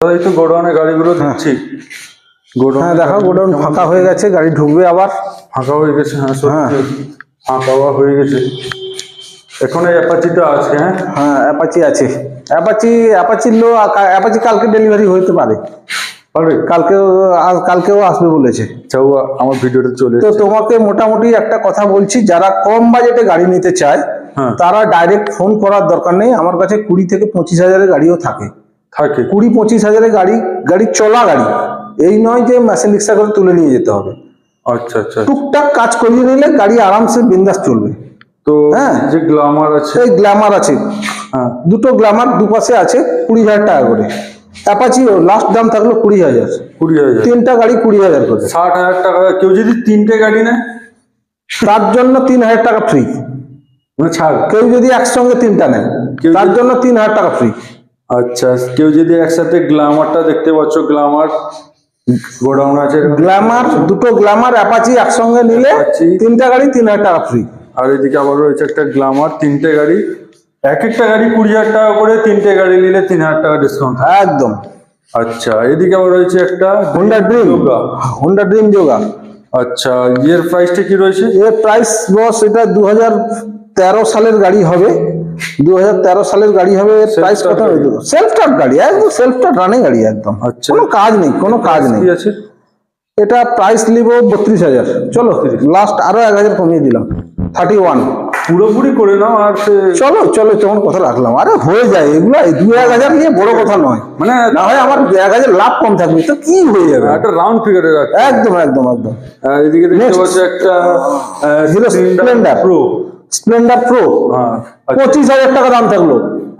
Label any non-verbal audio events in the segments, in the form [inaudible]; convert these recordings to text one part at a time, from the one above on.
এই তো গোডাউনে গাড়িগুলো গোডাউন হ্যাঁ দেখো গোডাউন ফাঁকা হয়ে গেছে গাড়ি ঢুকবে আবার। ফাঁকা হয়ে গেছে হ্যাঁ হ্যাঁ। সত্যি। ফাঁকা হয়ে গেছে। এখন এই অ্যাপাচিটা আছে হ্যাঁ? হ্যাঁ অ্যাপাচি আছে। অ্যাপাচি অ্যাপাচির লো অ্যাপাচি কালকে ডেলিভারি হতে পারে। কালকেও আজ- কালকেও আসবে বলেছে। চাও আমার ভিডিওটা চলে তো তোমাকে মোটামুটি একটা কথা বলছি যারা কম বাজেটে গাড়ি নিতে চায় হ্যাঁ। তারা ডাইরেক্ট ফোন করার দরকার নেই। আমার কাছে কুড়ি থেকে পঁচিশ হাজারের গাড়িও থাকে। থাকে কুড়ি পঁচিশ হাজারের গাড়ি গাড়ি চলা গাড়ি। এই নয় যে মেশিন রিক্সা করে তুলে নিয়ে যেতে হবে। আচ্ছা আচ্ছা টুকটাক কাজ করিয়ে নিলে গাড়ি আরামসে বিন্দাস চলবে। তো হ্যাঁ। যে গ্লামার আছে। এই গ্ল্যামার আছে। হ্যাঁ। দুটো গ্ল্যামার দুপাশে আছে কুড়ি হাজার টাকা করে। অ্যাপাচি লাস্ট দাম থাকল কুড়ি হাজার। কুড়ি হাজার। তিনটা গাড়ি কুড়ি হাজার করে। ষাট হাজার টাকা কেউ যদি তিনটে গাড়ি নেয়? তার জন্য তিন হাজার টাকা ফ্রি মানে ছাড়। কেউ যদি একসঙ্গে তিনটা নেয় তার জন্য তিন হাজার টাকা ফ্রি আচ্ছা কেউ যদি একসাথে গ্লামারটা দেখতে পাচ্ছ গ্লামার গোডাউন আছে গ্ল্যামার দুটো গ্ল্যামার অ্যাপাচি একসঙ্গে নিলে। তিনটা গাড়ি তিন হাজার টাকা ফ্রি আর এদিকে আবার রয়েছে একটা গ্লামার তিনটে গাড়ি। এক একটা গাড়ি কুড়ি হাজার টাকা করে তিনটে গাড়ি নিলে তিন হাজার টাকা ডিসকাউন্ট একদম। আচ্ছা এদিকে আবার রয়েছে একটা Honda Dream Yuga. Honda Dream Yuga আচ্ছা ইয়ের প্রাইসটা কি রয়েছে? এর প্রাইস বস এটা দু হাজার তেরো সালের গাড়ি হবে। দু হাজার তেরো সালের গাড়ি হবে প্রাইস কত গাড়ি। সেলফ স্টার্ট গাড়ি একদম সেলফ স্টার্ট রানিং গাড়ি একদম। আচ্ছা। কোনো কাজ নেই কোনো কাজ নেই। আছে? এটা প্রাইস নিব বত্রিশ হাজার। চলো লাস্ট আরও এক হাজার কমিয়ে দিলাম। থার্টি ওয়ান পুরোপুরি করে নাও আর চলো চলো তোমার কথা রাখলাম। আরে হয়ে যায় এগুলো দু এক হাজার নিয়ে বড় কথা নয়। মানে না হয় আমার এক হাজার লাভ কম থাকবে তো কি হয়ে যাবে? একটা রাউন্ড ফিগারে রাখ একদম একদম একদম। এদিকে দেখতে. পাচ্ছি একটা Hero Splendor। Pro Splendor Pro হ্যাঁ আচ্ছা। পঁচিশ হাজার টাকা দাম থাকল।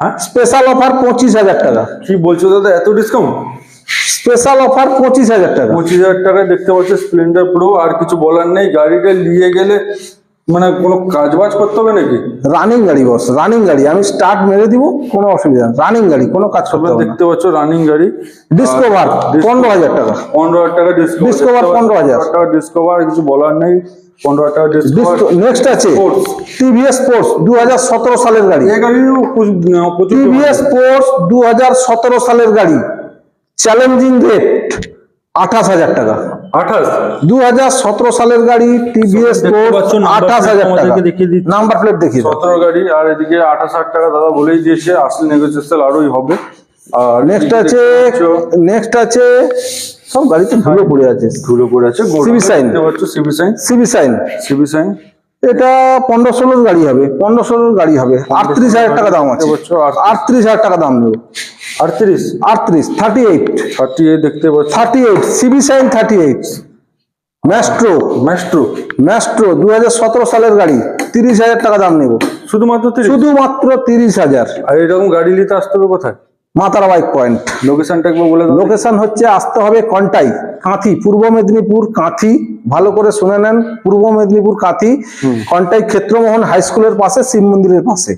হ্যাঁ? স্পেশাল অফার পঁচিশ হাজার টাকা। কি বলছো দাদা এত ডিসকাউন্ট স্পেশাল অফার পঁচিশ হাজার টাকা। পঁচিশ হাজার টাকায় দেখতে পাচ্ছ স্প্লেন্ডার প্রো আর কিছু বলার নেই গাড়িটা নিয়ে গেলে মানে কোনো কাজ বাজ করতে হবে নাকি? রানিং গাড়ি বস রানিং গাড়ি। আমি স্টার্ট মেরে দিব কোনো অসুবিধা নেই। রানিং গাড়ি কোনো কাজ করতে হবে দেখতে পাচ্ছ রানিং গাড়ি। ডিসকভার পনেরো হাজার টাকা। পনেরো হাজার টাকা ডিসকাউন্ট Discover 15,000 টাকা ডিসকভার কিছু বলার নেই। পনেরো হাজার টাকা নেক্সট আছে। টিভিএস স্পোর্টস দু হাজার সতেরো সালের গাড়ি। টিভিএস স্পোর্টস দু হাজার সতেরো সালের গাড়ি। চ্যালেঞ্জিং রেট আঠাশ হাজার টাকা। আঠাশ। দু হাজার সতেরো সালের গাড়ি টিভিএস আঠাশ হাজার টাকা। নাম্বার প্লেট দেখিয়ে সতেরো গাড়ি আর এদিকে আঠাশ হাজার টাকা দাদা বলেই দিয়েছে আসলে নেগোসিয়েশন আরোই হবে। আর নেক্সট আছে নেক্সট আছে সব গাড়িতে ধুলো পড়ে আছে। ধুলো পড়ে আছে CB Shine. CB Shine. CB Shine. CB Shine. এটা পনেরো ষোলোর গাড়ি হবে পনেরো ষোলোর গাড়ি হবে। আটত্রিশ হাজার টাকা দাম আছে। আটত্রিশ। হাজার টাকা দাম নেবে। আটত্রিশ? আটত্রিশ থার্টি এইট থার্টি এইট দেখতে পাচ্ছ। Thirty eight CB Shine thirty eight Maestro Maestro Maestro দু হাজার সতেরো সালের গাড়ি তিরিশ হাজার টাকা দাম নেব। শুধুমাত্র তিরিশ? শুধুমাত্র তিরিশ হাজার। আর এরকম গাড়ি নিতে আসতে হবে কোথায়? মাতারা বাইক পয়েন্ট লোকেশনটা একবার বলে লোকেশন হচ্ছে আসতে হবে কন্টাই কাঁথি পূর্ব মেদিনীপুর কাঁথি ভালো করে শুনে নেন পূর্ব মেদিনীপুর কাঁথি কন্টাই ক্ষেত্রমোহন হাই স্কুলের পাশে শিব মন্দিরের পাশে।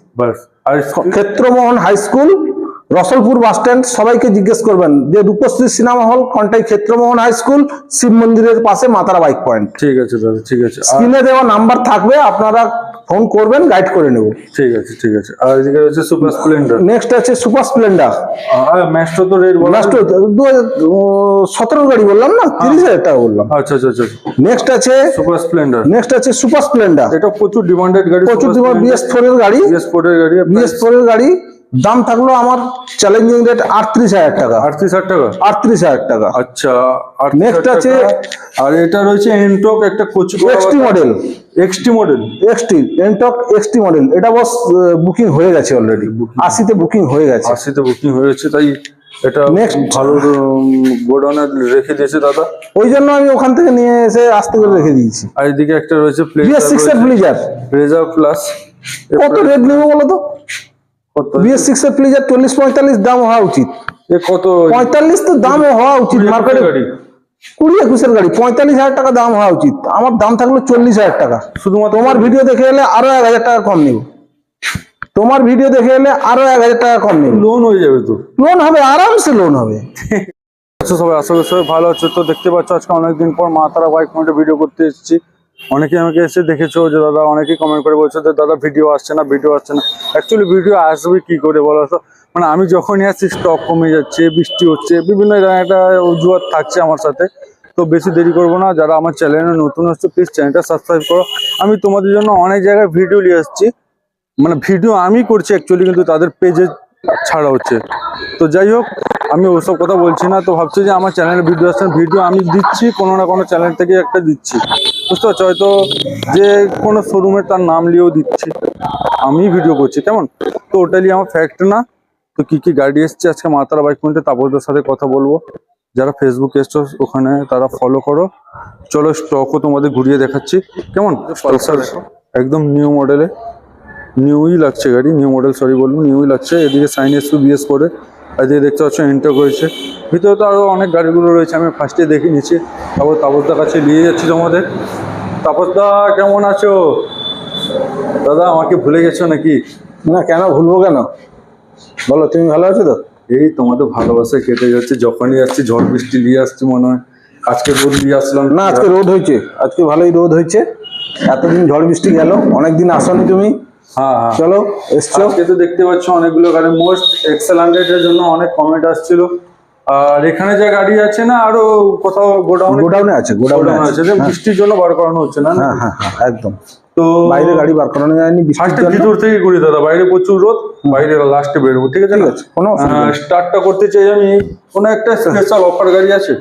আর Kshetramohan high school Rasalpur bus stand সবাইকে জিজ্ঞেস করবেন যে Rupashree cinema hall Contai Kshetramohan high school Shiv মন্দিরের পাশে মাতারা বাইক পয়েন্ট ঠিক আছে দাদা ঠিক আছে। স্ক্রিনে দেওয়া নাম্বার থাকবে আপনারা ফোন করবেন গাইড করে নেব। ঠিক আছে ঠিক আছে। আর এদিকে রয়েছে সুপার স্প্লেন্ডার নেক্সট আছে সুপার স্প্লেন্ডার আর ম্যাস্ট্রো তো রেট বলা লাস্ট দু সতেরো গাড়ি বললাম না? তিরিশ হাজার টাকা বললাম। আচ্ছা আচ্ছা আচ্ছা নেক্সট আছে সুপার স্প্লেন্ডার নেক্সট আছে সুপার স্প্লেন্ডার এটা প্রচুর ডিমান্ডেড গাড়ি প্রচুর ডিমান্ড বিএস ফোর এর গাড়ি। বিএস এর গাড়ি বিএস ফোর এর গাড়ি। দাম থাকল আমার চ্যালেঞ্জিং রেট আটত্রিশ হাজার টাকা। আটত্রিশ হাজার টাকা? আটত্রিশ হাজার টাকা। আচ্ছা আর নেক্সট আছে- আর এটা রয়েছে এনটক একটা coach XT model XT model XT NTorq XT model এটা বস বুকিং হয়ে গেছে অলরেডি আশিতে বুকিং হয়ে গেছে। আশিতে বুকিং হয়েছে তাই এটা Next. ভালো গোডাউনে রেখে দিয়েছে দাদা। ওই জন্য আমি ওখান থেকে নিয়ে এসে আস্তে করে রেখে দিয়েছি। আর এদিকে একটা রয়েছে প্লিজার রেজার প্লাস কত রেট নেব বলো তো? বিএস সিক্স এর প্লিজার চল্লিশ পঁয়তাল্লিশ দাম হওয়া উচিত। কত পঁয়তাল্লিশ তো দাম হওয়া উচিত মার্কেটে কুড়ি একুশের গাড়ি পঁয়তাল্লিশ হাজার টাকা দাম হওয়া উচিত। আমার দাম থাকল চল্লিশ হাজার টাকা। শুধুমাত্র তোমার ভিডিও দেখে এলে আরও এক হাজার টাকা কম নেব। তোমার ভিডিও দেখে এলে আরও এক হাজার টাকা কম নেব। লোন হয়ে যাবে তো। লোন হবে আরামসে লোন হবে। [laughs] আচ্ছা সবাই আশা করি সবাই ভালো আছে। তো দেখতে পাচ্ছ আজকে অনেকদিন পর মা তারা বাইক ভিডিও করতে এসেছি। অনেকে আমাকে এসে দেখেছ যে, দাদা, অনেকেই কমেন্ট করে বলছো যে, দাদা ভিডিও আসছে না ভিডিও আসছে না। অ্যাকচুয়ালি ভিডিও আসবে কি করে বলো তো? মানে আমি যখনই আসছি স্টক কমে যাচ্ছে, বৃষ্টি হচ্ছে, বিভিন্ন একটা অজুহাত থাকছে আমার সাথে। তো বেশি দেরি করব না। যারা আমার চ্যানেলে নতুন আসছে প্লিজ চ্যানেলটা সাবস্ক্রাইব করো। আমি তোমাদের জন্য অনেক জায়গায় ভিডিও নিয়ে আসছি। মানে ভিডিও আমি করছি অ্যাকচুয়ালি কিন্তু তাদের পেজে ছাড়া হচ্ছে। তো যাই হোক, আমি ওসব কথা বলছি না। তো ভাবছি যে, আমার চ্যানেলে ভিডিও আসছে ভিডিও আমি দিচ্ছি, কোনো না কোনো চ্যানেল থেকে একটা দিচ্ছি। বুঝতে পারছ হয়তো যে কোনো শোরুমের তার নাম নিয়েও দিচ্ছি। আমি ভিডিও করছি কেমন? তো ওটালি আমার ফ্যাক্ট না। তো কি কি গাড়ি এসছে আজকে মাতারা বাইক পয়েন্টে তাপসদের সাথে কথা বলব। যারা ফেসবুক এসছো ওখানে তারা ফলো করো। চলো স্টকও তোমাদের ঘুরিয়ে দেখাচ্ছি। কেমন? পালসার একদম নিউ মডেলে নিউই লাগছে গাড়ি নিউ মডেল সরি বলব নিউই লাগছে। এদিকে সাইন এস বিএস করে এদিকে দেখতে পাচ্ছ ইন্টার করেছে। ভিতরে তো আরও অনেক গাড়িগুলো রয়েছে আমি ফার্স্টে দেখে নিচ্ছি। তারপর তাপসদার কাছে নিয়ে যাচ্ছি তোমাদের। তাপসদা কেমন আছো? দাদা আমাকে ভুলে গেছো নাকি? না কেন? ভুলবো কেন? বলো তুমি ভালো আছো তো? এই তোমাদের ভালোবাসায় কেটে যাচ্ছে। যখনই আসছি ঝড় বৃষ্টি নিয়ে আসছি মনে হয়। আজকে রোদ নিয়ে আসলাম। না আজকে রোদ হয়েছে। আজকে ভালোই রোদ হয়েছে। এতদিন ঝড় বৃষ্টি গেল। অনেকদিন আসনি তুমি। চলো এসছো? আজকে তো দেখতে পাচ্ছ অনেকগুলো গাড়ি। মোস্ট এক্সেল হান্ড্রেডের জন্য অনেক কমেন্ট আসছিল। আর এখানে যা গাড়ি আছে না আরও কোথাও গোডাউন গোডাউনে আছে গোডাউনে আছে। যে বৃষ্টির জন্য বার করানো হচ্ছে না হ্যাঁ হ্যাঁ হ্যাঁ একদম। তো বাইরে গাড়ি বার করানো যায়নি ফার্স্টে ভিতর থেকে করি দাদা। বাইরে প্রচুর রোদ বাইরে লাস্টে বেরোবো ঠিক আছে কোনো স্টার্টটা করতে চাই আমি। কোনো একটা স্পেশাল অফার গাড়ি আছে?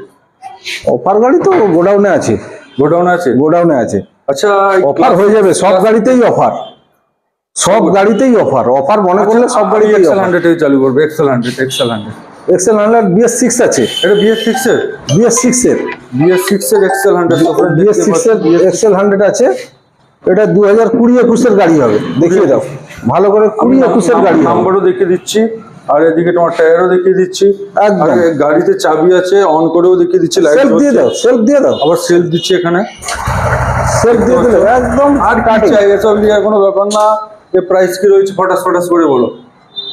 অফার গাড়ি তো গোডাউনে আছে। গোডাউনে আছে? গোডাউনে আছে। আচ্ছা অফার হয়ে যাবে সব গাড়িতেই অফার সব গাড়িতেই অফার অফার মনে করলে সব গাড়িতেই এক্সেল হান্ড্রেড চালু করবে XL hundred XL hundred XL hundred BS six আছে। এটা বিএস সিক্স এর? বিএস সিক্স এর। বিএস সিক্স এর এক্সেল হান্ড্রেড বিএস সিক্স এর এক্সেল হান্ড্রেড আছে। এটা দু হাজার কুড়ি একুশের গাড়ি হবে। দেখিয়ে দাও। ভালো করে কুড়ি একুশের গাড়ি নাম্বারও দেখিয়ে দিচ্ছি আর এদিকে তোমার টায়ারও দেখিয়ে দিচ্ছি। একদম। গাড়িতে চাবি আছে অন করেও দেখিয়ে দিচ্ছি সেলফ দিয়ে দাও সেলফ দিয়ে দাও। আবার সেলফ দিচ্ছি এখানে। সেলফ দিয়ে দিলে একদম আর কি চাই এসব নিয়ে কোনো ব্যাপার না। যে প্রাইস কি রয়েছে? ফটাস ফটাস করে বলো।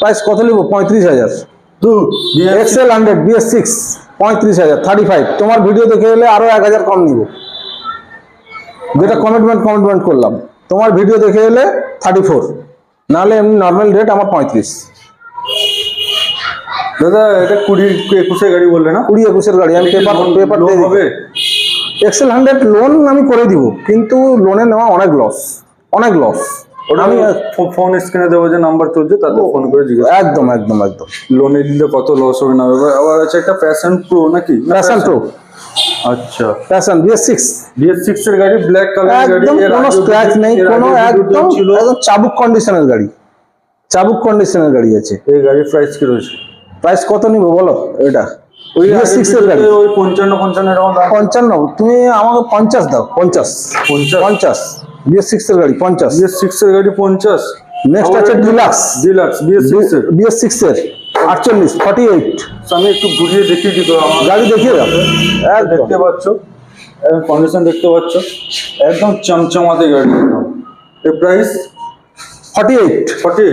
প্রাইস কত নিবো পঁয়ত্রিশ হাজার। দু এক্সেল হান্ড্রেড বিএস সিক্স পঁয়ত্রিশ হাজার থার্টি ফাইভ তোমার ভিডিও দেখে এলে আরও এক হাজার কম নিব। যেটা কমিটমেন্ট কমিটমেন্ট করলাম। তোমার ভিডিও দেখে এলে থার্টি ফোর নাহলে এমনি নর্মাল রেট আমার পঁয়ত্রিশ। দাদা এটা কুড়ি একুশে গাড়ি বললে না? কুড়ি একুশের গাড়ি আমি পেপার পেপার দিয়ে হবে? এক্সেল হান্ড্রেড লোন আমি করে দিব কিন্তু লোনে নেওয়া অনেক লস অনেক লস ওটা আমি ফোন স্ক্রিনে দেবো যে নাম্বার চলছে তাতে ফোন করে জিজ্ঞেস একদম একদম একদম। লোনে নিলে কত লস হবে না আবার আছে একটা প্যাশন প্রো নাকি? প্যাশন প্রো আচ্ছা। Passion BS six BS six এর গাড়ি ব্ল্যাক কালার গাড়ি কোনো স্ক্র্যাচ নেই কোনো একদম চাবুক কন্ডিশনের গাড়ি। চাবুক কন্ডিশনের গাড়ি আছে। এই গাড়ির প্রাইস কি রয়েছে? প্রাইস কত নিব বলো এটা? ওই বিএস সিক্স এর গাড়ি। ওই পঞ্চান্ন পঞ্চান্ন এরকম পঞ্চান্ন তুমি আমাকে পঞ্চাশ দাও পঞ্চাশ। পঞ্চাশ? পঞ্চাশ। বিএস সিক্স এর গাড়ি পঞ্চাশ। বিএস সিক্স এর গাড়ি পঞ্চাশ। নেক্সট আছে ডিলাক্স ডিলাক্স বিএস সিক্স এর। বিএস সিক্স এর আটচল্লিশ ফর্টি এইট আমি একটু ঘুরিয়ে দেখিয়ে দিত গাড়ি দেখিয়ে দাও। দেখতে পাচ্ছ? কন্ডিশন দেখতে পাচ্ছ? একদম চমচমাতে গাড়ি। এর price forty eight forty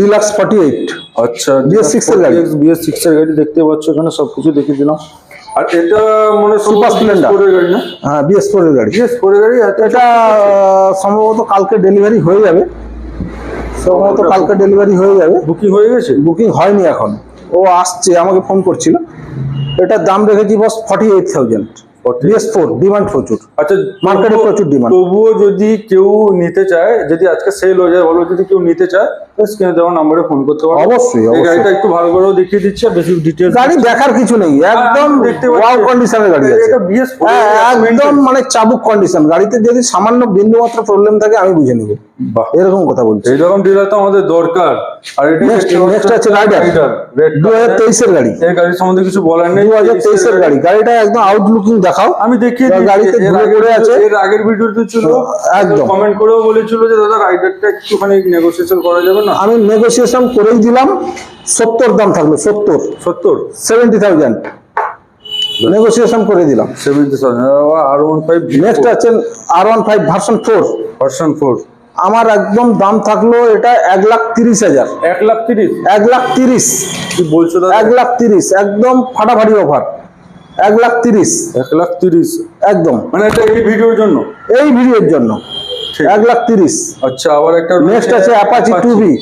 Deluxe forty eight আচ্ছা BS6 এর গাড়ি। বিএস সিক্স এর গাড়ি দেখতে পাচ্ছ এখানে সবকিছু দেখিয়ে দিলাম। আর এটা মনে সুপার স্প্লেন্ডার গাড়ি না? হ্যাঁ বিএস ফোর গাড়ি। বিএস ফোরের গাড়ি এটা সম্ভবত কালকে ডেলিভারি হয়ে যাবে। সম্ভবত কালকে ডেলিভারি হয়ে যাবে। বুকিং হয়ে গেছে? বুকিং হয়নি এখন। ও আসছে আমাকে ফোন করছিল। এটার দাম রেখেছি boss forty eight thousand BS demand প্রচুর। আচ্ছা তবুও- প্রচুর demand। তবুও যদি কেউ নিতে চায় যদি আজকে সেল হয়ে যায় বলো যদি কেউ নিতে চায় তো স্ক্রিনে দেওয়া নাম্বারে ফোন করতে পারো। অবশ্যই, এই অবশ্যই। গাড়িটা একটু ভালো দেখিয়ে দিচ্ছে বেশি গাড়ি দেখার কিছু নেই একদম দেখতে পাচ্ছি। ওয়াও কন্ডিশনের গাড়ি আছে। এটা হ্যাঁ, একদম মানে চাবুক কন্ডিশন গাড়িতে যদি সামান্য বিন্দু মাত্র প্রবলেম থাকে আমি বুঝে নেব। এরকম কথা বলছি। এইরকম ডিলার তো আমাদের দরকার। আর এটা next আছে। রেড দু হাজার তেইশের গাড়ি। এই গাড়ির সম্বন্ধে কিছু বলার নেই। দু হাজার তেইশের গাড়ি। গাড়িটা একদম আউটলুকিং দেখাও। আমি দেখিয়ে গাড়িতে এর ঘুরে ঘুরে আছে। এর আগের ভিডিওতে ছিল। একদম। কমেন্ট করেও বলেছিল যে দাদা রাইডারটা একটুখানি নেগোসিয়েশন করা যাবে না? আমি নেগোসিয়েশন করেই দিলাম। সত্তর দাম থাকল সত্তর। সত্তর? সেভেন্টি থাউজেন্ড নেগোসিয়েশন করে দিলাম। সেভেন্টি আর ওয়ান ফাইভ নেক্সট আছে আর one five version four version four আমার একদম দাম থাকল এটা এক লাখ তিরিশ হাজার। এক লাখ তিরিশ? এক লাখ তিরিশ। কি বলছো এক লাখ তিরিশ। একদম ফাটাফাটি অফার। এক লাখ তিরিশ। এক লাখ তিরিশ? একদম। মানে এটা এই ভিডিওর জন্য? এই ভিডিওর জন্য। এক লাখ তিরিশ। আচ্ছা আবার একটা নেক্সট আছে অ্যাপাচি টু বি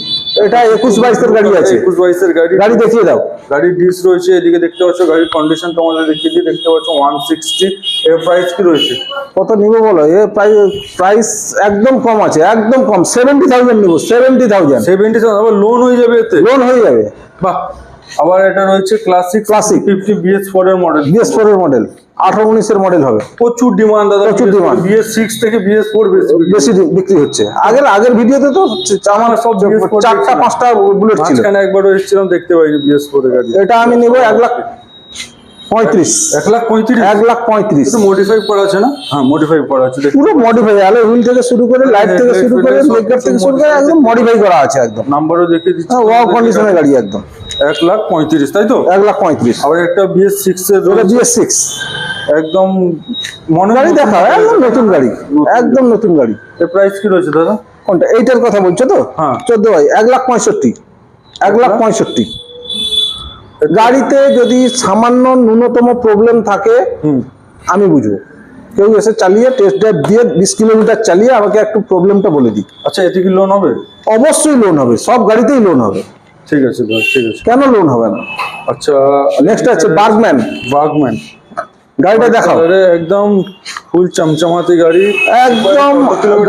এটা একুশ বাইশের গাড়ি আছে। একুশ বাইশের গাড়ি। গাড়ি দেখিয়ে দাও। গাড়ির ডিস রয়েছে এদিকে দেখতে পাচ্ছ গাড়ির কন্ডিশন তোমাদের দেখিয়ে দিই দেখতে পাচ্ছ ওয়ান সিক্সটি এর প্রাইস কি রয়েছে? কত নিবো বলো? এ প্রাইস প্রাইস একদম কম আছে একদম কম। সেভেন্টি থাউজেন্ড নিবো সেভেন্টি থাউজেন্ড সেভেন্টি আবার লোন হয়ে যাবে এতে? লোন হয়ে যাবে। বাহ! আবার এটা রয়েছে Classic Classic fifty BS four এর মডেল বিএস ফোর এর মডেল আঠারো উনিশের মডেল হবে। প্রচুর ডিমান্ড দাদা। প্রচুর ডিমান্ড বিএস সিক্স থেকে বিএস ফোর বেশি বেশি বিক্রি হচ্ছে। আগের আগের ভিডিওতে তো চামার আমার সব চারটা পাঁচটা বুলেট ছিল। আজকে একবার এসেছিলাম দেখতে পাইনি বিএস ফোর এর গাড়ি। এটা আমি নেব এক লাখ পঁয়ত্রিশ। এক লাখ পঁয়ত্রিশ। এক লাখ পঁয়ত্রিশ। মডিফাই করা আছে না? হ্যাঁ মডিফাই করা আছে পুরো মডিফাই হুইল থেকে শুরু করে লাইট থেকে শুরু করে থেকে শুরু করে একদম মডিফাই করা আছে একদম। নাম্বারও দেখিয়ে দিচ্ছি। ওয়াও কন্ডিশনের গাড়ি একদম। এক লাখ পঁয়ত্রিশ তাই তো? এক লাখ পঁয়ত্রিশ। আবার একটা বিএস সিক্স এর এটা বিএস সিক্স একদম মনে গাড়ি দেখা একদম নতুন গাড়ি একদম নতুন গাড়ি। এর প্রাইস কি রয়েছে দাদা? কোনটা? এইটার কথা বলছো তো? হ্যাঁ। চোদ্দ ভাই এক লাখ পঁয়ষট্টি। এক লাখ? পঁয়ষট্টি। গাড়িতে যদি সামান্য ন্যূনতম প্রবলেম থাকে আমি বুঝব। কেউ এসে চালিয়ে টেস্ট ড্রাইভ দিয়ে বিশ কিলোমিটার চালিয়ে আমাকে একটু প্রবলেমটা বলে দিই আচ্ছা এতে কি লোন হবে? অবশ্যই লোন হবে সব গাড়িতেই লোন হবে। ঠিক আছে ঠিক আছে। কেন লোন হবে না? আচ্ছা নেক্সট আছে বার্গম্যান বাগম্যান গাড়িটা দেখাও। একদম ফুল চমচমাতি গাড়ি। একদম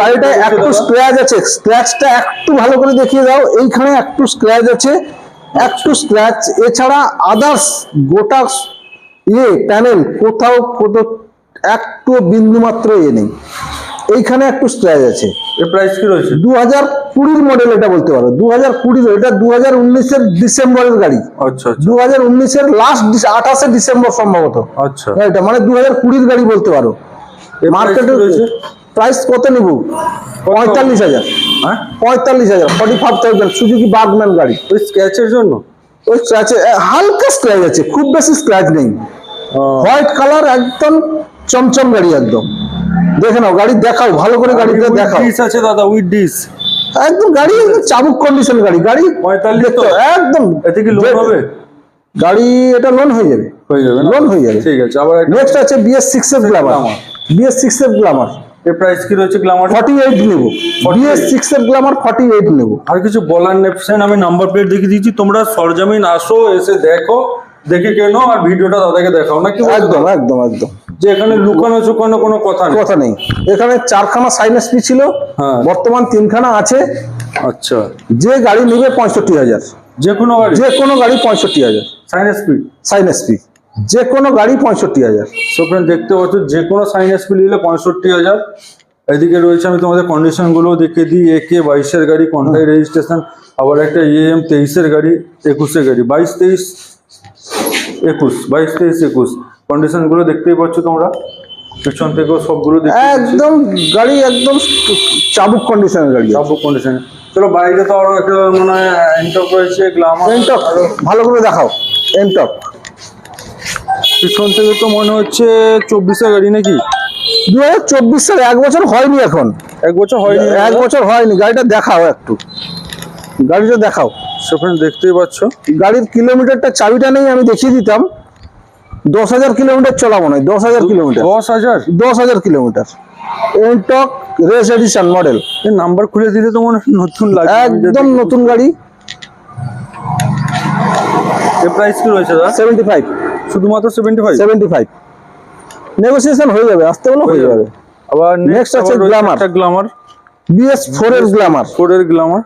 গাড়িটা একটু স্ক্র্যাচ আছে। স্ক্র্যাচটা একটু ভালো করে দেখিয়ে দাও। এইখানে একটু স্ক্র্যাচ আছে। একটু স্ক্র্যাচ এছাড়া আদার্স গোটা ইয়ে প্যানেল কোথাও কোথাও একটু বিন্দু মাত্র ইয়ে নেই। এইখানে একটু স্ক্র্যাচ আছে। এর প্রাইস কি রয়েছে? দু হাজার কুড়ির মডেল এটা বলতে পারো। দু হাজার কুড়ির এটা দু হাজার উনিশের ডিসেম্বরের গাড়ি। আচ্ছা আচ্ছা। দু হাজার উনিশের লাস্ট আঠাশে ডিসেম্বর সম্ভবত। আচ্ছা। এটা মানে দু হাজার কুড়ির গাড়ি বলতে পারো। মার্কেটে রয়েছে? প্রাইস কত নিব? পঁয়তাল্লিশ হাজার। হ্যাঁ? পঁয়তাল্লিশ হাজার forty five thousand Suzuki Burgman গাড়ি। ওই স্ক্র্যাচের জন্য? ওই স্ক্র্যাচে হালকা স্ক্র্যাচ আছে খুব বেশি স্ক্র্যাচ নেই। হোয়াইট কালার একদম চমচম গাড়ি একদম। দেখে নাও গাড়ি দেখাও ভালো করে গাড়িটা দেখাও। ডিস আছে দাদা উইথ ডিস একদম গাড়ি চাবুক কন্ডিশন গাড়ি গাড়ি 45 তো? একদম এতে কি লোন হবে? গাড়ি এটা লোন হয়ে যাবে। হয়ে যাবে লোন হয়ে যাবে। ঠিক আছে আবার নেক্সট আছে বিএস সিক্স এর গ্লামার। বিএস সিক্স এর গ্লামার এর প্রাইস কি রয়েছে গ্লামার ফর্টি এইট নেব বিএস সিক্স এর গ্লামার ফর্টি এইট নেব। আর কিছু বলার নেপসেন আমি নাম্বার প্লেট দেখিয়ে দিচ্ছি তোমরা সরজামিন আসো এসে দেখো দেখে কেন আর ভিডিওটা দাদাকে দেখাও না কি একদম একদম একদম। যে এখানে লুকানো চুকানো কোনো কথা নেই? কথা নেই। এখানে চারখানা সাইন পি ছিল হ্যাঁ। বর্তমান তিনখানা আছে। আচ্ছা। যে গাড়ি নেবে পঁয়ষট্টি হাজার। যে কোনো গাড়ি? যে কোনো গাড়ি পঁয়ষট্টি হাজার। সাইন স্পিড সাইন এসপি যে কোনো গাড়ি পঁয়ষট্টি হাজার। সো ফ্রেন্ড দেখতে পাচ্ছ যে কোনো সাইন স্পিড নিলে পঁয়ষট্টি হাজার। এদিকে রয়েছে আমি তোমাদের কন্ডিশনগুলো দেখে দিই এ কে বাইশের গাড়ি কন্টাই রেজিস্ট্রেশন আবার একটা ইএম তেইশের গাড়ি একুশের গাড়ি বাইশ তেইশ একুশ বাইশ তেইশ একুশ। কন্ডিশনগুলো দেখতেই পাচ্ছ তোমরা। পিছন থেকেও সবগুলো একদম গাড়ি একদম চাবুক কন্ডিশনের গাড়ি চাবুক কন্ডিশন চলো বাইরে তো আরও একটা মনে হয় এন্টক রয়েছে গ্লামার এনটক ভালো করে দেখাও। এনটক পিছন থেকে তো মনে হচ্ছে চব্বিশের গাড়ি নাকি? দু হাজার চব্বিশ সালে এক বছর হয়নি এখন। এক বছর হয়নি এক বছর হয়নি। গাড়িটা দেখাও একটু। গাড়িটা দেখাও। সেখানে দেখতেই পাচ্ছ। গাড়ির কিলোমিটারটা চাবিটা নেই আমি দেখিয়ে দিতাম। দশ হাজার কিলোমিটার চলা মনে হয় দশ হাজার কিলোমিটার। দশ হাজার দশ হাজার kilometre. NTorq race edition model এই নাম্বার খুলে দিলে তো মনে নতুন লাগে একদম নতুন গাড়ি। এর প্রাইস কি রয়েছে দাদা? সেভেন্টি ফাইভ শুধুমাত্র seventy five seventy five negotiation হয়ে যাবে আসতে বলো হয়ে যাবে। আবার নেক্সট আছে Glamour। Glamour Glamour BS four এর গ্লামার ফোরের গ্লামার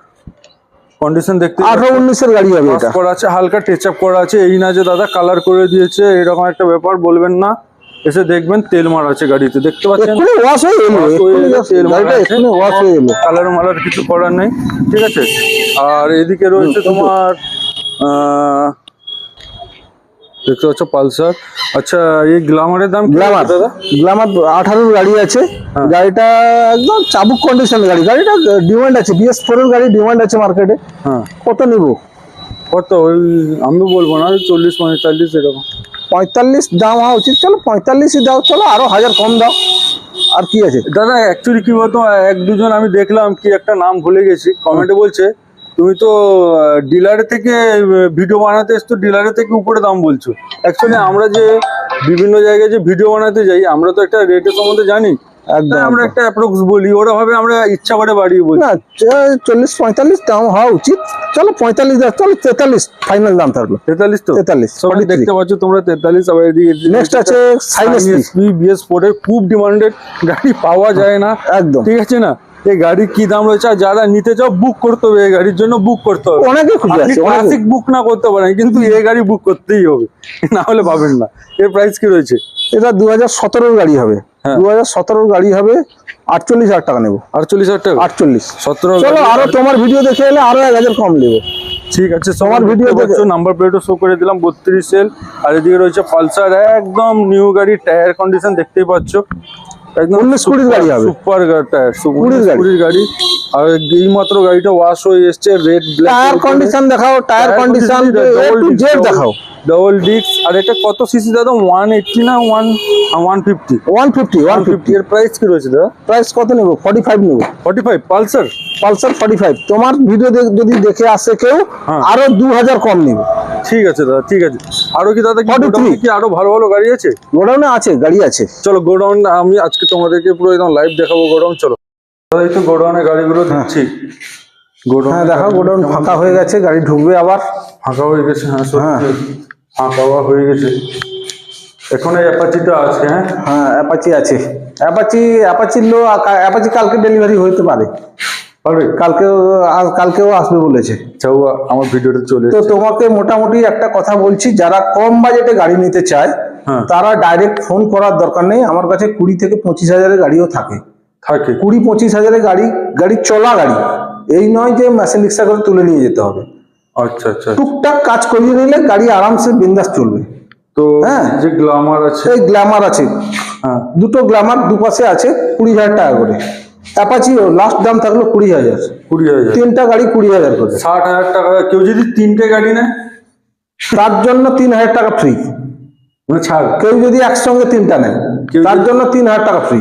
কন্ডিশন দেখতে আঠারো উনিশের গাড়ি হবে এটা। করা আছে হালকা টাচ আপ করা আছে। এই না যে দাদা কালার করে দিয়েছে এরকম একটা ব্যাপার বলবেন না। এসে দেখবেন তেল মারা আছে গাড়িতে দেখতে পাচ্ছেন? ওয়াশ হয়ে just তেল মারা আছে। ওয়াশ হয়ে এলো। কালার মালার কিছু করার নেই। ঠিক আছে? আর এদিকে রয়েছে তোমার আহ, দেখতে পাচ্ছ পালসার। আচ্ছা এই গ্লামারের দাম গ্লামার দাদা? গ্লামার আঠারোর গাড়ি আছে। হ্যাঁ। গাড়িটা একদম চাবুক কন্ডিশন গাড়ি। গাড়িটা ডিমান্ড আছে। বিএস ফোর এর গাড়ি ডিমান্ড আছে মার্কেটে হ্যাঁ। কত নিবো? কত? ওই আমি বলব না চল্লিশ পঁয়তাল্লিশ এরকম। পঁয়তাল্লিশ দাম হওয়া উচিত। চলো পঁয়তাল্লিশই দাও। চলো আরও হাজার কম দাও। আর কি আছে? দাদা অ্যাকচুয়ালি কি বলতো এক দুজন আমি দেখলাম কি একটা নাম ভুলে গেছি। কমেন্টে বলছে তুমি তো ডিলারের থেকে ভিডিও বানাতে এসছো ডিলারের থেকে উপরে দাম বলছো। অ্যাকচুয়ালি আমরা যে বিভিন্ন জায়গায় যে ভিডিও বানাতে যাই আমরা তো একটা রেটের সম্বন্ধে জানি। একদম আমরা একটা অ্যাপ্রক্স বলি ওরা ভাবে আমরা ইচ্ছা করে বাড়িয়ে বলি। না চল্লিশ পঁয়তাল্লিশ দাম হওয়া উচিত। চলো পঁয়তাল্লিশ দাম চলো তেতাল্লিশ ফাইনাল দাম থাকল। তেতাল্লিশ তো? তেতাল্লিশ সবাই দেখতে পাচ্ছ তোমরা তেতাল্লিশ আবার এদিকে নেক্সট আছে বিএস খুব ডিমান্ডেড গাড়ি পাওয়া যায় না। একদম। ঠিক আছে না? এই গাড়ির কি দাম রয়েছে? আর যারা নিতে চাও বুক করতে হবে এই গাড়ির জন্য বুক করতে হবে। অনেকে খুঁজে আছে ক্লাসিক বুক না করতে পারেন কিন্তু এই গাড়ি বুক করতেই হবে। না হলে পাবেন না। এর প্রাইস কি রয়েছে? এটা দু হাজার সতেরোর গাড়ি হবে। হ্যাঁ। দু হাজার গাড়ি হবে আটচল্লিশ হাজার টাকা নেব। আটচল্লিশ হাজার টাকা? আটচল্লিশ। সতেরো চলো আরও তোমার ভিডিও দেখে এলে আরও এক হাজার কম নেব। ঠিক আছে তোমার তোমার ভিডিও দেখছ নাম্বার প্লেটও শো করে দিলাম বত্রিশ সেল আর এদিকে রয়েছে পালসার একদম নিউ গাড়ি টায়ার কন্ডিশন দেখতেই পাচ্ছ। একদম উনিশ কুড়ির গাড়ি হবে। সুপার টায়ার কুড়ির গাড়ি। কুড়ির গাড়ি আর এই মাত্র গাড়িটা ওয়াশ হয়ে এসছে রেড ব্ল্যাক টায়ার কন্ডিশন দেখাও tyre condition A to Z দেখাও ডবল ডিস্ক আর এটা কত সিসি দাদা? ওয়ান এইটটি না one one fifty one fifty one fifty এর প্রাইস কি রয়েছে দাদা? প্রাইস কত নেব? ফর্টি ফাইভ নেব। Forty five Pulsar Pulsar forty five তোমার ভিডিও যদি দেখে আসে কেউ হ্যাঁ। আরও দু হাজার কম নেবে। ঠিক আছে দাদা ঠিক আছে। আরও কি দাদা কি 43 কি আরও ভালো ভালো গাড়ি আছে? গোডাউনে আছে গাড়ি আছে। চলো গোডাউন আমি আজকে তোমাদেরকে পুরো একদম লাইভ দেখাবো গোডাউন চলো। দাদা এই তো গোডাউনে গাড়িগুলো দিচ্ছি। গোডাউন হ্যাঁ দেখো গোডাউন ফাঁকা হয়ে গেছে গাড়ি ঢুকবে আবার। ফাঁকা হয়ে গেছে হ্যাঁ হ্যাঁ। ফাঁকা হওয়া হয়ে গেছে। এখন এই অ্যাপাচিটা আছে হ্যাঁ? হ্যাঁ অ্যাপাচি আছে। অ্যাপাচি অ্যাপাচির লো অ্যাপাচি কালকে ডেলিভারি হতে পারে। পারবে? কালকেও আজ কালকেও আসবে বলেছে। চাও আমার ভিডিওটা চলে তো তোমাকে মোটামুটি একটা কথা বলছি যারা কম বাজেটে গাড়ি নিতে চায় হ্যাঁ। তারা ডাইরেক্ট ফোন করার দরকার নেই। আমার কাছে কুড়ি থেকে পঁচিশ হাজারের গাড়িও থাকে। থাকে। কুড়ি পঁচিশ হাজারের গাড়ি গাড়ি চলা গাড়ি। এই নয় যে মেশিন রিক্সা করে তুলে নিয়ে যেতে হবে। আচ্ছা আচ্ছা। টুকটাক কাজ করিয়ে নিলে গাড়ি আরামসে বিন্দাস চলবে। তো হ্যাঁ। যে গ্লামার আছে? এই গ্ল্যামার আছে। হ্যাঁ। দুটো গ্ল্যামার দুপাশে আছে কুড়ি হাজার টাকা করে। অ্যাপাচিও লাস্ট দাম থাকল কুড়ি হাজার। কুড়ি হাজার। তিনটা গাড়ি কুড়ি হাজার করে। ষাট হাজার টাকা কেউ যদি তিনটে গাড়ি নেয়? তার জন্য তিন হাজার টাকা ফ্রি মানে ছাড়। কেউ যদি একসঙ্গে তিনটা নেয় তার জন্য তিন হাজার টাকা ফ্রি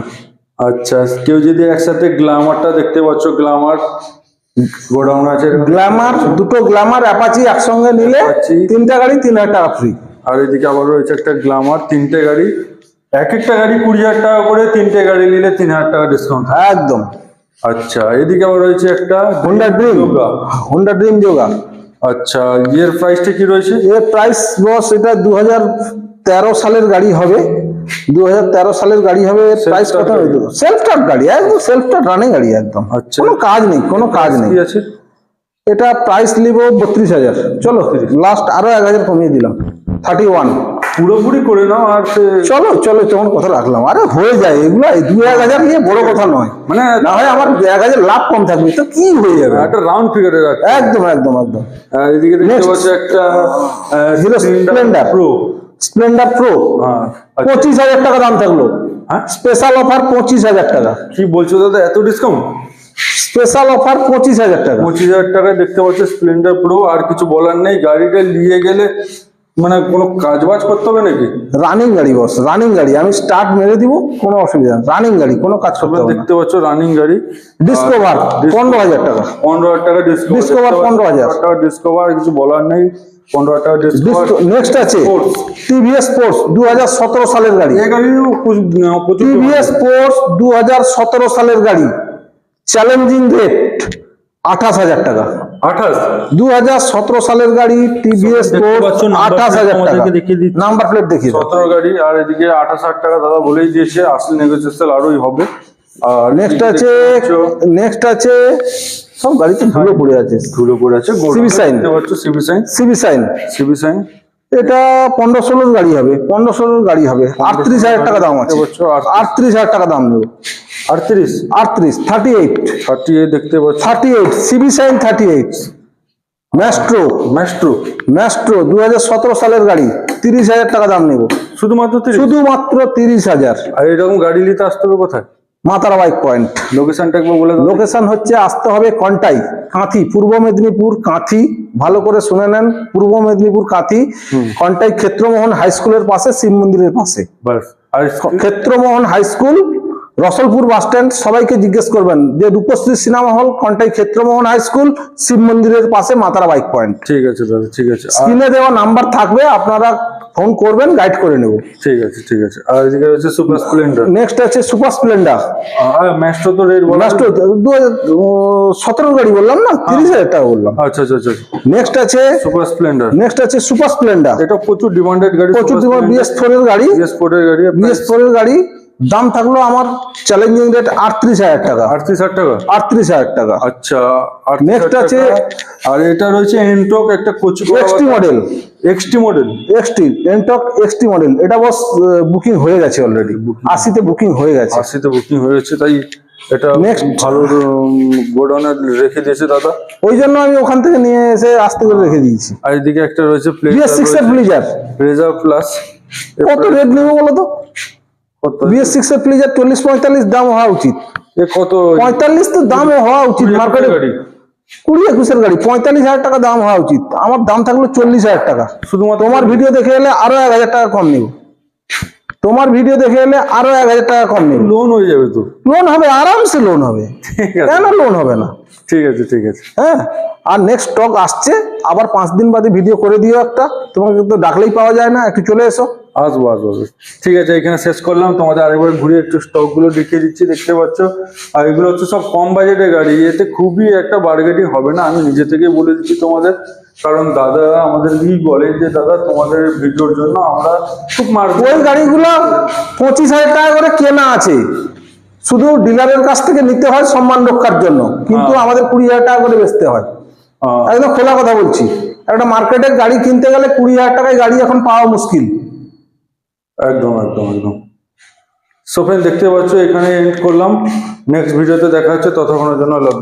আচ্ছা কেউ যদি একসাথে গ্লামারটা দেখতে পাচ্ছ গ্লামার গোডাউন আছে গ্ল্যামার দুটো গ্ল্যামার অ্যাপাচি একসঙ্গে নিলে। তিনটা গাড়ি তিন হাজার টাকা ফ্রি আর এদিকে আবার রয়েছে একটা গ্লামার তিনটে গাড়ি। এক একটা গাড়ি কুড়ি হাজার টাকা করে তিনটে গাড়ি নিলে তিন হাজার টাকা ডিসকাউন্ট একদম। আচ্ছা এদিকে আবার রয়েছে একটা Honda Dream Yoga। Honda Dream Yoga আচ্ছা এর প্রাইসটা কি রয়েছে? এর প্রাইস বস এটা দু হাজার তেরো সালের গাড়ি হবে। দু হাজার তেরো সালের গাড়ি হবে প্রাইস কত গাড়ি। সেলফ স্টার্ট গাড়ি একদম সেলফ স্টার্ট রানিং গাড়ি একদম। আচ্ছা। কোনো কাজ নেই কোনো কাজ নেই। এটা প্রাইস নিব বত্রিশ হাজার। চলো লাস্ট আরও এক হাজার কমিয়ে দিলাম। থার্টি ওয়ান পুরোপুরি করে নাও আর চলো চলো তোমার কথা রাখলাম। আরে হয়ে যায়। এগুলো দু এক হাজার নিয়ে বড় কথা নয়। মানে না হয় আমার এক হাজার লাভ কম থাকবে। তো কি হয়ে যাবে? একটা রাউন্ড ফিগারে একদম একদম একদম। এদিকে দেখতে. পাচ্ছ একটা Hero Splendor। Pro Splendor Pro হ্যাঁ আচ্ছা। পঁচিশ হাজার টাকা দাম থাকল। হ্যাঁ? স্পেশাল অফার পঁচিশ হাজার টাকা। কি বলছো দাদা এত ডিসকাউন্ট স্পেশাল অফার পঁচিশ হাজার টাকা। পঁচিশ হাজার টাকায় দেখতে পাচ্ছ স্প্লেন্ডার প্রো আর কিছু বলার নেই গাড়িটা নিয়ে গেলে মানে কোনো কাজ বাজ করতে হবে নাকি? রানিং গাড়ি বস রানিং গাড়ি। আমি স্টার্ট মেরে দিব কোনো অসুবিধা নেই। রানিং গাড়ি কোনো কাজ করতে হবে দেখতে পাচ্ছ রানিং গাড়ি। ডিসকভার পনেরো হাজার টাকা। পনেরো হাজার টাকা ডিসকাউন্ট Discover 15,000 টাকা ডিসকভার কিছু বলার নেই। পনেরো হাজার টাকা ডিসকাউন্ট নেক্সট আছে। টিভিএস স্পোর্টস দু হাজার সতেরো সালের গাড়ি। এই প্রচুর টিভিএস স্পোর্টস দু হাজার সতেরো সালের গাড়ি। চ্যালেঞ্জিং রেট আঠাশ হাজার টাকা। দু হাজার সতেরো সালের গাড়ি টিভিএস আঠাশ হাজার টাকা। নাম্বার প্লেট দেখি সতেরো গাড়ি আর এদিকে আঠাশ হাজার টাকা দাদা বলেই দিয়েছে আসলে নেগোসিয়েশন আরোই হবে। আর নেক্সট আছে নেক্সট আছে সব গাড়িতে ধুলো পড়ে আছে। ধুলো পড়ে আছে CB Shine CB Shine CB Shine CB Shine এটা পনেরো ষোলোর গাড়ি হবে পনেরো ষোলোর গাড়ি হবে। আটত্রিশ হাজার টাকা দাম আছে। আটত্রিশ। হাজার টাকা দাম নেবে। আটত্রিশ? আটত্রিশ থার্টি এইট থার্টি এইট দেখতে পাচ্ছ। Thirty eight CB Shine thirty eight Maestro Maestro Maestro দু হাজার সতেরো সালের গাড়ি তিরিশ হাজার টাকা দাম নেব। শুধুমাত্র তিরিশ? শুধুমাত্র তিরিশ হাজার। আর এরকম গাড়ি নিতে আসতে হবে কোথায়? মাতারা বাইক পয়েন্ট লোকেশনটা একবার বলে লোকেশন হচ্ছে আসতে হবে কন্টাই কাঁথি পূর্ব মেদিনীপুর কাঁথি ভালো করে শুনে নেন পূর্ব মেদিনীপুর কাঁথি কন্টাই ক্ষেত্রমোহন হাই স্কুলের পাশে শিব মন্দিরের পাশে। আর Kshetramohan high school Rasulpur bus stand সবাইকে জিজ্ঞেস করবেন যে Rupashree cinema hall Contai Kshetramohan high school Shiv মন্দিরের পাশে মাতারা বাইক পয়েন্ট ঠিক আছে দাদা ঠিক আছে। স্ক্রিনে দেওয়া নাম্বার থাকবে আপনারা ফোন করবেন গাইড করে নেব। ঠিক আছে ঠিক আছে। আর এদিকে হচ্ছে সুপার স্প্লেন্ডার নেক্সট আছে সুপার স্প্লেন্ডার আর ম্যাস্টো তো রেট বলা দু সতেরো গাড়ি বললাম না? তিরিশ হাজার টাকা বললাম। আচ্ছা আচ্ছা আচ্ছা। নেক্সট আছে সুপার স্প্লেন্ডার নেক্সট আছে সুপার স্প্লেন্ডার এটা প্রচুর ডিমান্ডেড গাড়ি প্রচুর ডিমান্ড বিএস4 এর গাড়ি। বিএস4 এর গাড়ি বিএস4 এর গাড়ি। দাম থাকল আমার চ্যালেঞ্জিং রেট আটত্রিশ হাজার টাকা। আটত্রিশ হাজার টাকা? আটত্রিশ হাজার টাকা। আচ্ছা আর নেক্সট আছে আর এটা রয়েছে এনটক একটা coach XT model XT model XT NTorq XT model এটা বস বুকিং হয়ে গেছে অলরেডি আশিতে বুকিং হয়ে গেছে। আশিতে বুকিং হয়েছে তাই এটা Next. ভালো গোডাউনে রেখে দিয়েছে দাদা। ওই জন্য আমি ওখান থেকে নিয়ে এসে আস্তে করে রেখে দিয়েছি। আর এদিকে একটা রয়েছে প্লিজার প্লেজার প্লাস কত রেট নেব বলো তো? বিএস সিক্স এর প্লিজার চল্লিশ পঁয়তাল্লিশ দাম হওয়া উচিত। কত পঁয়তাল্লিশ তো দাম হওয়া উচিত কুড়ি মার্কেটে গাড়ি। কুড়ি একুশের গাড়ি পঁয়তাল্লিশ হাজার টাকা দাম হওয়া উচিত। আমার দাম থাকল চল্লিশ হাজার টাকা। শুধুমাত্র তোমার ভিডিও দেখে এলে আরও এক হাজার টাকা কম নেব। তোমার ভিডিও দেখে এলে আরও এক হাজার টাকা কম নেব। লোন হয়ে যাবে তো। লোন হবে আরামসে লোন হবে। ঠিক কেন লোন হবে না? ঠিক আছে ঠিক আছে। হ্যাঁ? আর নেক্সট স্টক আসছে। আবার পাঁচ দিন বাদে ভিডিও করে দিও একটা। তোমাকে তো ডাকলেই পাওয়া যায় না একটু চলে এসো। আসব আসব আসব। ঠিক আছে এখানে শেষ করলাম। তোমাদের আরেকবার ঘুরে একটু স্টকগুলো দেখিয়ে দিচ্ছি দেখতে পাচ্ছ? আর এগুলো হচ্ছে সব কম বাজেটের গাড়ি। এতে খুবই একটা বার্গেটিং হবে না? আমি নিজে থেকেই বলে দিচ্ছি তোমাদের। কারণ দাদা আমাদেরকেই বলে যে দাদা তোমাদের ভিডিওর জন্য আমরা খুব মার্কেট ওই গাড়িগুলো পঁচিশ হাজার টাকা করে কেনা আছে। শুধু ডিলারের কাছ থেকে নিতে হয় সম্মান রক্ষার জন্য। কিন্তু হ্যাঁ। আমাদের কুড়ি হাজার টাকা করে বেচতে হয়। একদম খোলা কথা বলছি। একটা মার্কেটের গাড়ি কিনতে গেলে কুড়ি হাজার টাকায় গাড়ি এখন পাওয়া মুশকিল। একদম একদম একদম। সো ফ্রেন্ড দেখতে পাচ্ছ, এখানে এন্ড করলাম। নেক্সট ভিডিওতে দেখা হচ্ছে, ততক্ষণের জন্য লাভ